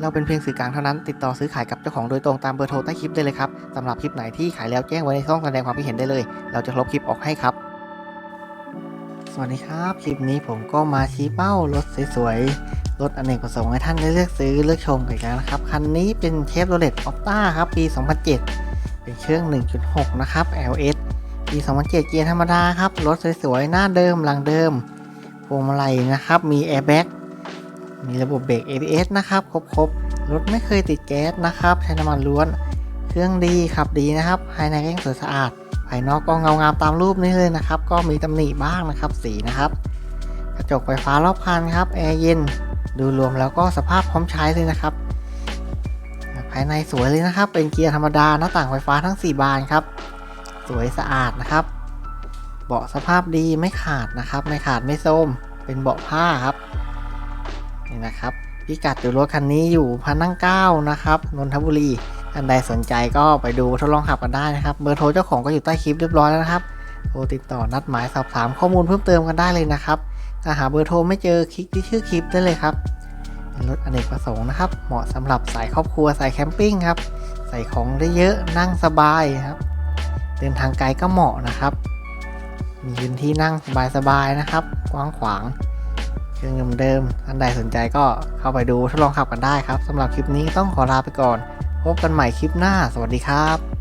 เราเป็นเพียงสื่อกลางเท่านั้น ติดต่อซื้อขายกับเจ้าของโดยตรงตามเบอร์โทรใต้คลิปได้เลยครับสำหรับคลิปไหนที่ขายแล้วแจ้งไว้ในช่องแสดงความคิดเห็นได้เลย เราจะลบคลิปออกให้ครับ สวัสดีครับ คลิปนี้ผมก็มาชี้เป้ารถสวยๆ รถอเนกประสงค์ให้ท่านได้เลือกซื้อเลือกชมกันนะครับ คันนี้เป็นเชฟโรเลตออ t ต้าครับปี 2007 เป็นเครื่อง 1.6 นะครับ LS ปี 2007 เกียร์ธรรมดาครับ รถสวยๆ หน้าเดิมหลังเดิมพวงมาลัยนะครับ มีแอร์แบ็ก มีระบบเบรก ABS นะครับ ครบๆ รถไม่เคยติดแก๊สนะครับ ใช้น้ำมันล้วน เครื่องดีขับดีนะครับ ภายในก็ยังสวยสะอาด ภายนอกก็เงางามตามรูปนี้เลยนะครับ ก็มีตำหนิบ้างนะครับ สีนะครับ กระจกไฟฟ้ารอบคันครับ แอร์เย็น ดูรวมแล้วก็สภาพพร้อมใช้เลยนะครับ ภายในสวยเลยนะครับ เป็นเกียร์ธรรมดา หน้าต่างไฟฟ้าทั้ง 4 บานครับ สวยสะอาดนะครับ เบาะสภาพดีไม่ขาดนะครับ ไม่ขาดไม่โทรมเป็นเบาะผ้าครับ นี่นะครับพิกัดตัวรถคันนี้อยู่พันนั่งเก้านะครับนนทบุรีท่านใดสนใจก็ไปดูทดลองขับกันได้นะครับเบอร์โทรเจ้าของก็อยู่ใต้คลิปเรียบร้อยแล้วนะครับโทรติดต่อนัดหมายสอบถามข้อมูลเพิ่มเติมกันได้เลยนะครับถ้าหาเบอร์โทรไม่เจอคลิกที่ชื่อคลิปได้เลยครับเป็นรถอเนกประสงค์นะครับ เหมาะสำหรับสายครอบครัวสายแคมปิ้งครับใส่ของได้เยอะนั่งสบายครับ เดินทางไกลก็เหมาะนะครับ มีพื้นที่นั่งสบายๆนะครับ กว้างขวาง รื่องเดิมๆท่านใดสนใจก็เข้าไปดูทดลองขับกันได้ครับสำหรับคลิปนี้ต้องขอลาไปก่อน พบกันใหม่คลิปหน้า สวัสดีครับ